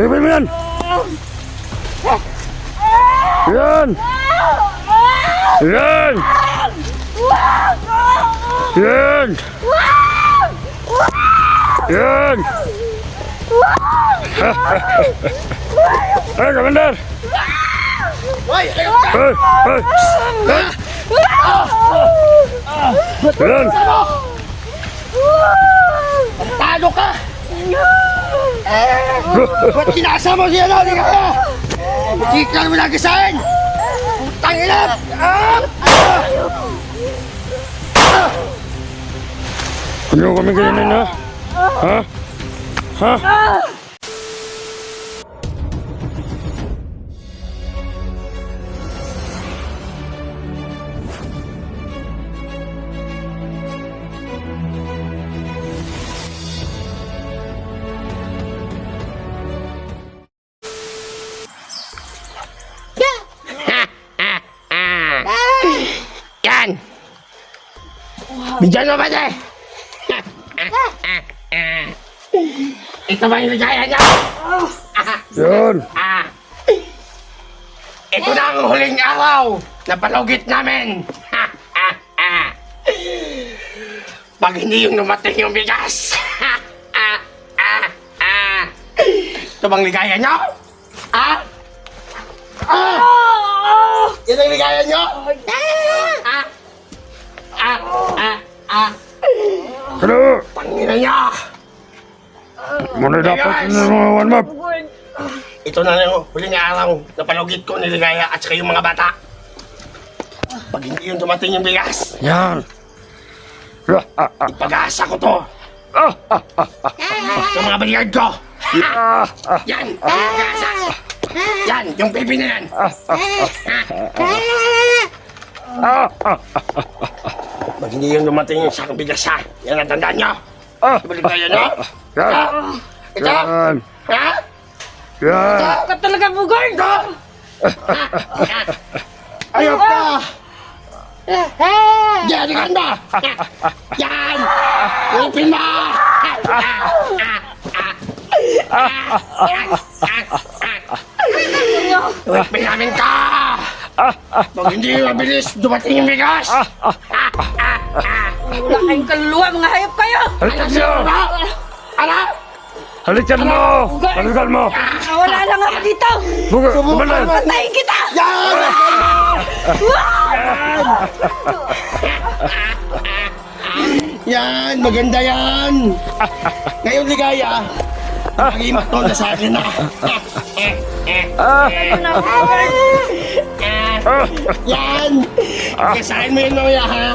Hipin mo yan. Yan. Yan. Yan. Yan. Eh, Commander. Hoy! Ayaw ka! Eh, eh. Eh. Yan. Talo ka! Ba't kinasa mo siya na? Hindi ka kaya! Hindi ka naman nagasahin! Putang ina! Ah! Ano kami ganyan ha? Ha? Ha? Bigyan mo ba niya? Ito ba yung ligaya niya? Yan. Ah! Ito na ang huling araw na palugit namin! Pag hindi yung lumating yung bigas! Ito bang ligaya niyo? Ha? Ah! Yan ang ligaya niyo? Ah! Ah! Ah! Ah! Ano? Pangina niya! Muna dapat na mga one map. Ito na lang huling araw na palugit ko ni Ligaya at saka yung mga bata. Pag hindi yung dumating yung bigas, Yan. Ah, ah, ah, pag-aasa ko to ah, ah, ah, sa mga bodyguard ko. ah, ah, Yan, pag-aasa. Yan, yung pipi na yan. ah, ah, ah, Pag hindi yung dumating yung sakang bigas ha, yan ang tandaan nyo. ah, Balik tayo, no? Yan. Ha? Ito? Yan. Ha? Yan. Ka talaga bugard! Ito? Ayaw ka! Yan, yan ba? Yan! Ipin mo! Ipin namin ka! Pag hindi mabilis, dumating yung bigas! Wala kayong kaluluwa, mga hayop kayo! Halikan mo! Ano? Ano? Halikan mo! Halikan mo! Ah, Wala lang ako dito! Buka, kumalan! Patayin kita! Yan! Yan, maganda yan. Ngayon, ligaya. Pagimat to na sa akin na. Ah, ah, Yan! Kasahin mo yun mamaya, ha?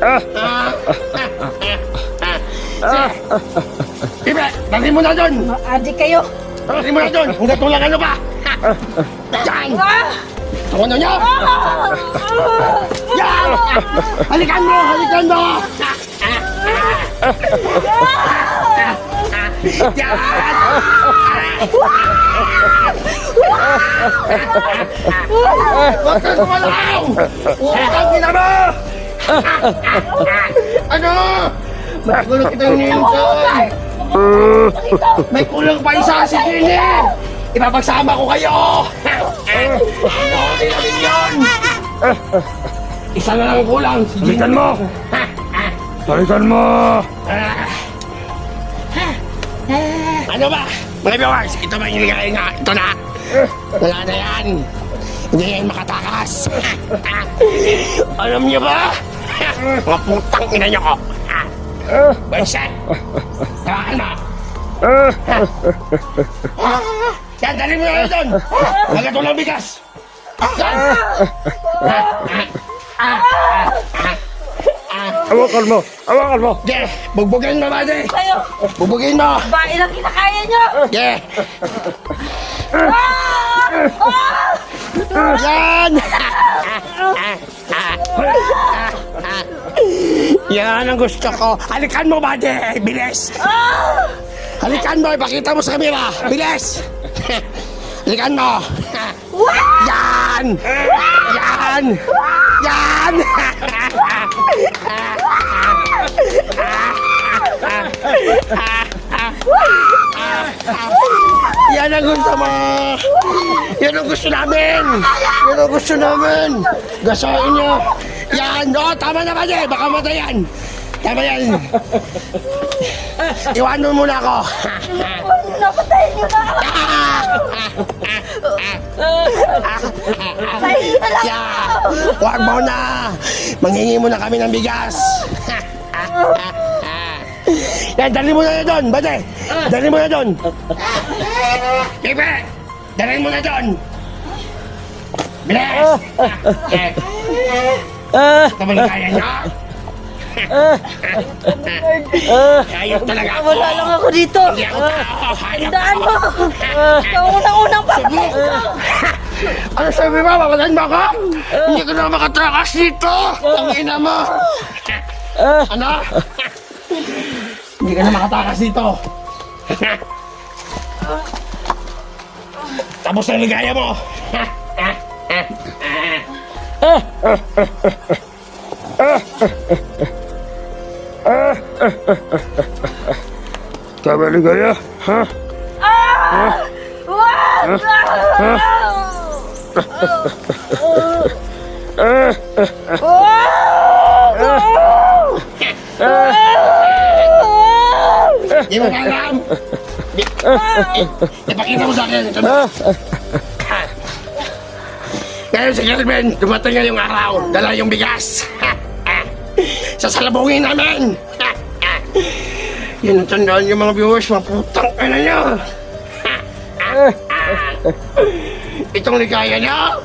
Ah. Ibe, dali mo na doon! Adi kayo! Dali mo na doon! Hanggang tulang ano pa! Yan! Ah! Ako na niya! Yan! Halikan mo! Halikan mo! Yan! Huwag kang kumalaw! Utang ina mo! Ano? Ba't gulo kitang ninton? May kulang pa isa si Jenny! Ipapagsama ko kayo! Ano namin yun? Isa na lang kulang si Jenny. halikan mo! Halikan mo! Ano ba? Mga viewers, ito ba yung ligay nga? Ito na! Wala na yan! Hindi yan makatakas! Alam niyo ba? Mga putang ina niyo ko! Baisan! Tawakan mo! Ah, Yan, dali mo na doon! Nagatulang bigas! Yan! Hawakan mo! Hawakan mo! Ge, bugbugin mo, buddy! Kayo! Bugbugin mo! Bae lang kinakaya nyo! Ge! Yan! Yan ang gusto ko. Halikan mo, buddy! Bilis! Halikan mo, ipakita mo sa kamera! Bilis! Halikan mo! Yan! Yan! Yan! Yan ang gusto mo! Yan ang gusto namin! Yan ang gusto namin! Gasain nyo! Yan! O, tama na kasi! Baka matayan! Tama yan! Iwanan mo na ako! Napatayin niyo na ako! Niyo na lang Yeah! Huwag mo na! Manghingi mo na kami ng bigas! Yan, dali mo na na doon! Bate! Dali mo na doon! Pipe! Dali mo na doon! Bilis! Ito ba kaya niya? Ayos talaga ako! Wala lang ako dito! Hindi ako tao! Ako! mo! Ikaw unang-unang papatayin ko! Ano sabi mo? Papatayin mo ako? Hindi ko na makatakas dito! Ang ina mo! Ano? Hindi ka na makatakas dito! Tapos na ligaya mo! Tama ligaya, ha? Wag! Di mo na alam! Di, i, ipakita mo sa akin! Na. Ngayon si Kelvin, dumating na yung araw, dala yung bigas. Sasalabungin namin! Yan ang tandaan yung mga viewers, mga putang ina nyo! Itong ligaya niya!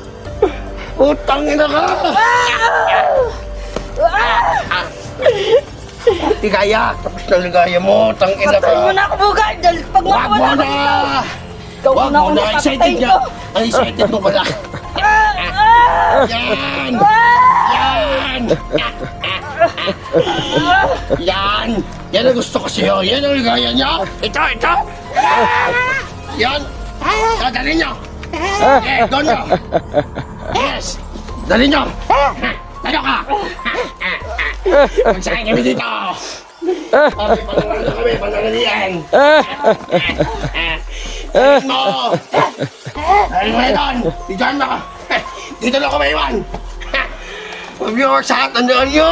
Putang ina ka! Ligaya! Tapos na ligaya mo, tang ina Patayin mo ka! na ako, Bugard! Dahil pag Wag mo na! Wag mo na! Excited niya! Ang excited mo pala! Yan! Yan! Yan! Yan ang gusto ko sa'yo! Yan ang ligaya niya! Ito! Ito! Yan! Yan! Dali niyo! Eh, doon niyo! Yes! Dali niyo! Tayo ka! Magsakay kami dito! Okay, panalo kami! Panalalian! Dali mo! Dali mo yan! Diyan mo! Dito na ako maiwan! Mga viewers, ha? Tandaan niyo!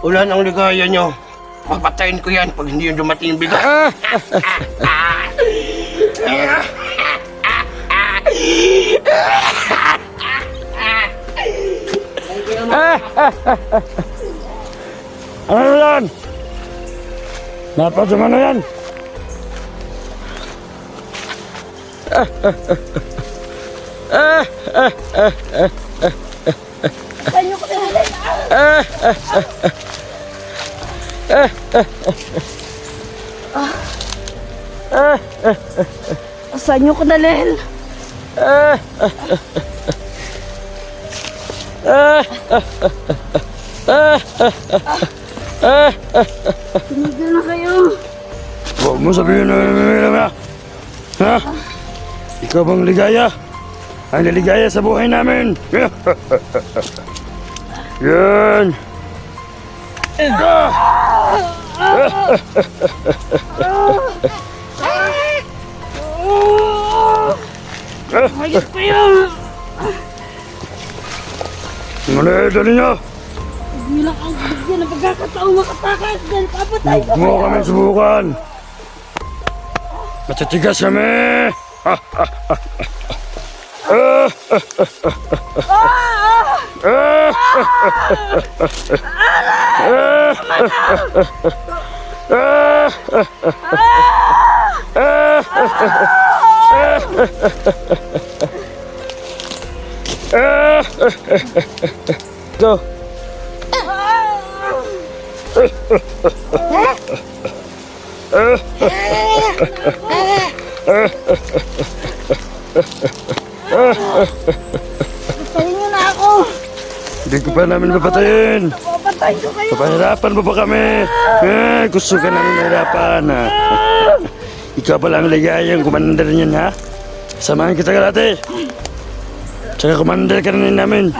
Wala nang ligaya niyo. Papatayin ko yan pag hindi yung dumating yung bigas. Ano yan? Napadama na yan? Patayin niyo ko na Saan niyo ko dalhin? Tumigil na kayo. Huwag mo sabihin na nangyayari na. Ha? Ikaw bang ligaya? Ang naligaya sa buhay namin. Yan. Ayos kayo. Ano eh, dali niyo. Hindi lang ang bigyan ng pagkakataong makatakas dahil papatay ko Huwag mo kami subukan. Matitigas kami. Go. Pa namin papatayin. Papatay ko kayo. Papahirapan mo pa kami. Eh, gusto ka namin mahirapan. Ha? Ikaw pala ang ligayang commander niyan, ha? Samahan kita kalate. Tsaka commander ka rin namin.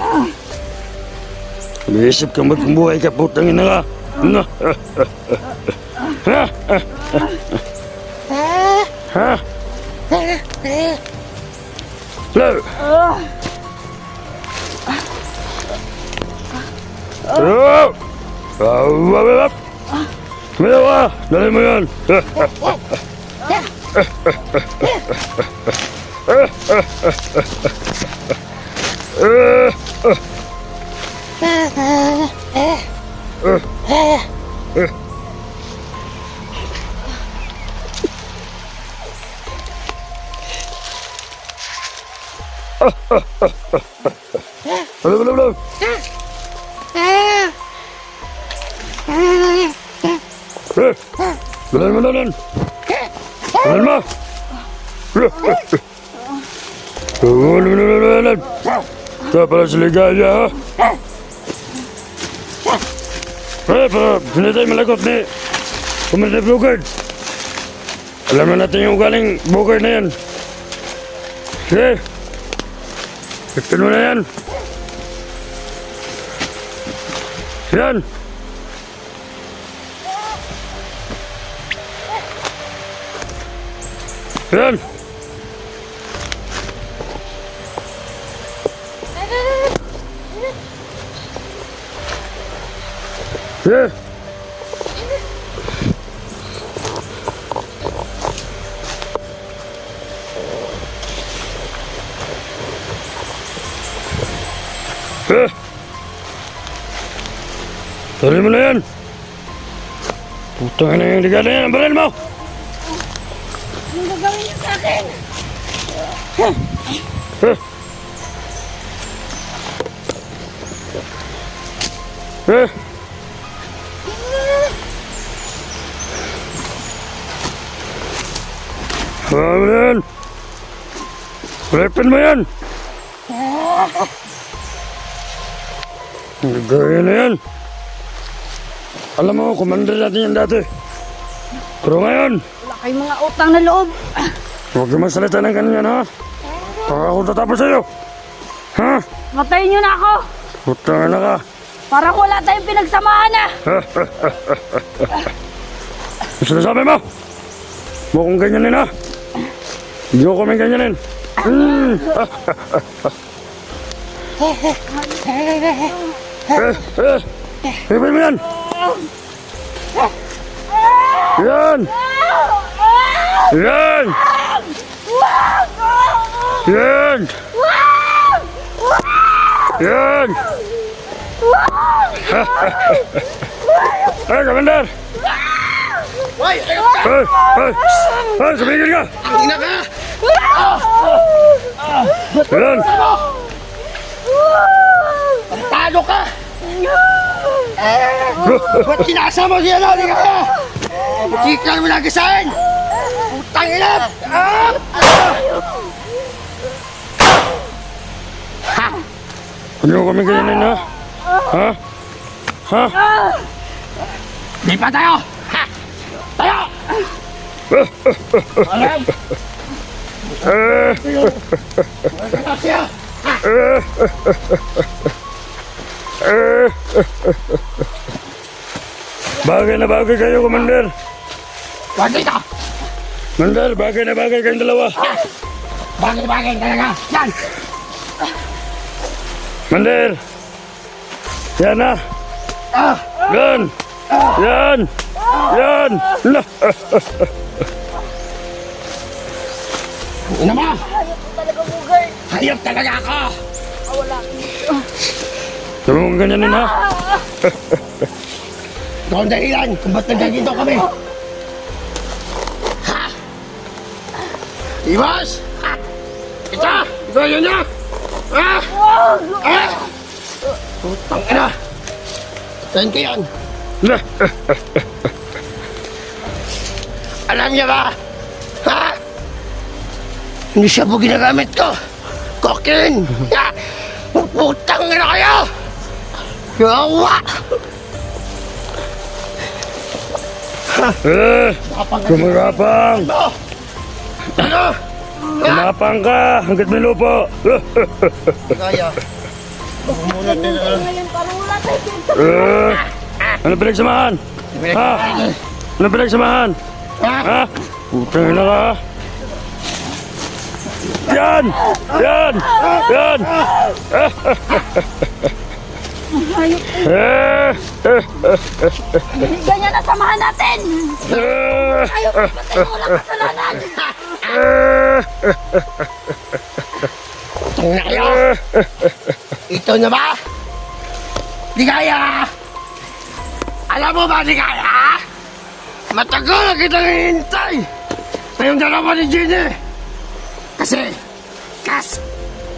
Umisip kang magbuhay ka, putang ina ka. Ano? Ha? Ha? Lo! Oh! Ah, wap, wap. Tumayo ka! Dali mo yan! Hello, hello, hello! Eh! Dalan mo, dalan! Dalan mo! Dalan mo, dalan, dalan! Ito pala si Ligaya, ha? Eh, para pinatay malakot ni Commander Bugard. Alam na natin yung galing Bugard na yan. Sige. Iktin mo na yan. Yan. Yan. Sige. Eh. Tuloy mo na yan. Putang na yung ligada yan. Baril mo. Anong gagawin niyo sa akin? Eh. Eh. Hawa mo na yan. Weapon mo yan. Gaya na yan. Alam mo, commander natin yan dati. Pero ngayon, Wala kayong mga utang na loob. huwag kang masalita ng ganyan, ha? Baka ako tatapos sa'yo. Ha? Matayin niyo na ako. Putang na ka. Parang wala tayong pinagsamahan na. Ang sinasabi mo? Kong ganyanin, ha? Hindi ko kami ganyanin. Mm. eh, eh. Ibig mo yan. Yan. Yan. Yan. Yan. Eh, Commander! Eh, eh, eh, sumigil ka! Ina ka! Yan! Talo ka! Ba't kinasa mo siya na? Hindi ka kaya! Chika mo lagi sa akin! Putang ina! Ah! Hindi ko kami ganyanin, ha? Ha? Ha? Di pa tayo! Ha! Tayo! Alam! Eh, Ano siya? Bagay na bagay kayo, Commander. Huwag dito! Commander, bagay na bagay kayong dalawa. Bagay-bagay talaga! Yan! Commander! Yan na! Ah! Yan! Yan! Yan! Na! Ina mo! Talaga bugay. Hayop talaga ako! Ah, wala. Sabi mong ganyanin, ha? Ikaw ang dahilan kung ba't nagkaginto kami. Ha? Iwas! Ha? Ito! Ito yun na! Ha? Ha? Putang ina! Saan ko yan? Alam niya ba? Ha? Hindi siya po ginagamit ko. Kokin! Putang ina kayo! Yawa! Eh! Kumagapang! Ano? Kumapang ka! Hanggat may lupo! Kaya. Bumunod din pinagsamahan. Eh! Ano pinagsamahan? Ha? Ano pinagsamahan? Ha? Putang ina ka. Yan! Yan! Yan! Hayop. Ganyan na samahan natin. Hayop. Patay mo lang kasalanan. Eh! Ito na ba? Di kaya! Alam mo ba, di kaya? Matagal na kitang hihintay na yung dalawa ni Jenny. Kasi, kas,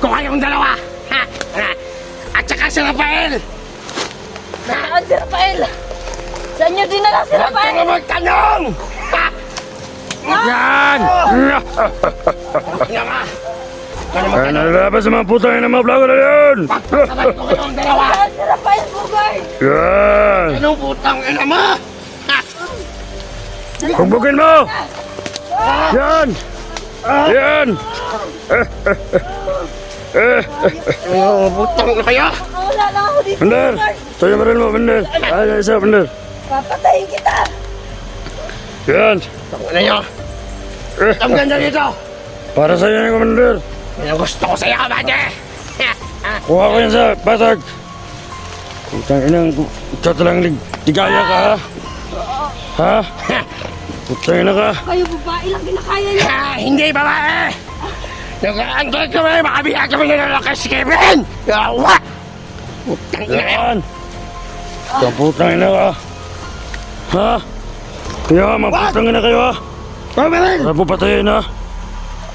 kung kayong dalawa. Ha? Ha? Si Rafael. Nasaan si Rafael? Saan niyo dinala si Huwag ka Rafael? na magtanong! Ha? Yan! Ano ka? Ano Ay, magtanong? nalabas sa mga putang ina mga vlogger na yan! Pagpasabay ko kayong dalawa. Saan si Rafael Bugard? Yan! Anong putang ina mo? Ha? Bugbugin mo! Yan! Yan! Anong putang ina kayo? Wala na ako dito. Bender! Sa'yo mo rin mo, Bender! Ay, isa, Bender! Papatayin kita. Yan! Ang ina nyo. Eh, Ang ganda dito. para sa'yo yan, Commander! Yan ang gusto ko sa'yo, kabate. Kuha ko yan sa basag! Putang inang, ikaw talang lig, ligaya ka, ha? Ha? Putang ina ka! Kayo babae lang kinakaya niya. Ha, hindi babae. Nag-aantay kami, makabiyak kami na lalaki si Kevin. Yawa. Putang kayo. Yan! Ikaw putang ina ka! Ha? Kaya mga putang ina kayo, ha? Pamarin. Para po patayin, ha?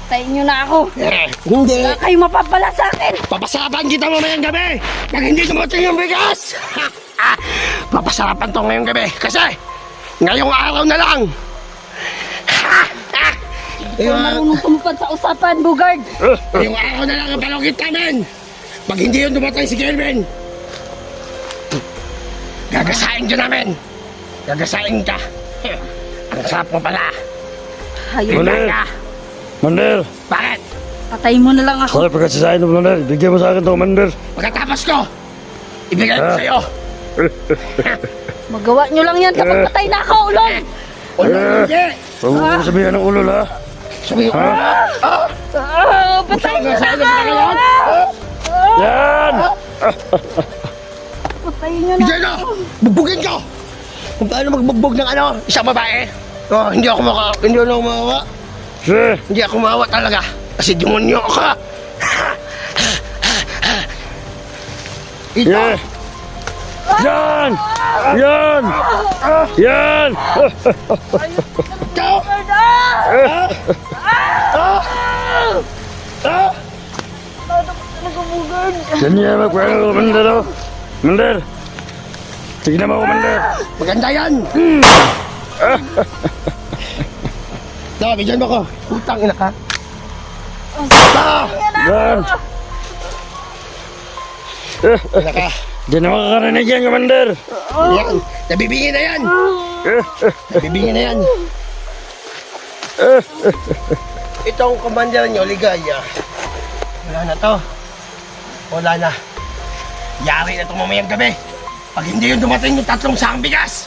Patayin niyo na ako. Eh, hindi. Wala kayo mapapala sa akin. Papasarapan kita mamayang gabi. Pag hindi dumating yung bigas. Ha, ha. Papasarapan to ngayong gabi. Kasi, ngayong araw na lang. Ikaw marunong tumupad sa usapan, Bugard. Ngayong araw na lang ang palugit namin. Pag hindi yun dumating si Kelvin, gagasain ka namin. Gagasain ka. Ang sarap mo pala. Hayop. Bigay ka. Commander! Bakit? Patayin mo na lang ako. Sorry pagkasisahin mo, Commander. Bigyan mo sa akin to, Commander. Pagkatapos ko, ibigay ko Ah. sa'yo. Magawa niyo lang yan kapag patay na ako, ulol. O hindi. Huwag mo sabihan ng ulo, ha? Sabi ko, ah, Ah, patayin niyo na Saan ako. ka ngayon? Yan! Patayin niyo na Hindi na! Bugbugin ko! Kung paano magbugbog ng ano, isang babae. Oh, hindi ako maka... Hindi ako mawawa. Sige! Hindi ako mawawa talaga. Kasi demonyo ako. Ito! Yeah! Yan! Yan! Yan! Ito! Ah! Ah! Ah! Nagabugard. Yan niya magkwento ko, Commander, oh. Commander! Tignan mo, Commander! Maganda yan! No, bigyan mo ko. Utang ina ka. Ah! Eh, Ina ka. Di na makakarinig yan, Commander! Yan. Nabibingin na yan. Eh, Nabibingin na yan. Itong commander nyo, Ligaya. Wala na to. Wala na. Yari na itong mamayang gabi. Pag hindi yung dumating yung tatlong saang bigas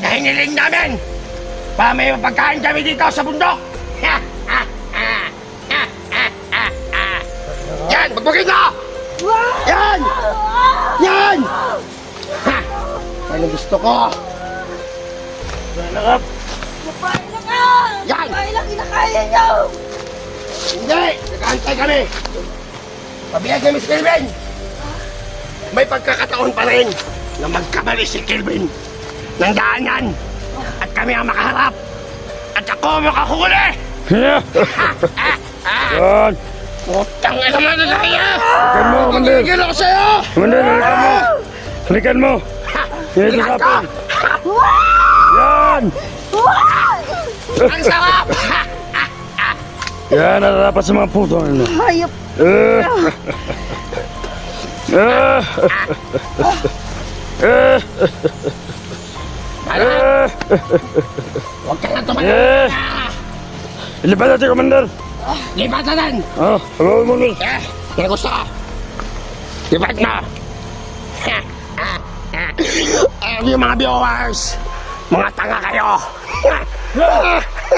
na hiniling namin para may mapagkain kami dito sa bundok. Yan! Magbukid na! Yan! Yan! Ha! Ano gusto ko? lang ka. Yan! Babae lang kinakaya niyo. Hindi! Nag-aantay kami! Pabiyag kami si Kelvin! May pagkakataon pa rin na magkamali si Kelvin ng daanan at kami ang makaharap at ako ang makahuli! Yan! Yan! Putang ina mo na kaya! Halikan mo, Commander! Tigil ako sa'yo! Commander, halikan mo! Halikan mo! Yan sa akin! Yan! Ang sarap! Yan, nararapat sa mga puto. Hayop. Eh. Eh. Eh. Ano? Eh. Huwag ka na tumayo! Eh. Ilipat natin, Commander. Lipatan! Oh, habaw mo nun. Eh! Yan gusto ko! Lipat na! Alam niyo mga viewers, mga tanga kayo!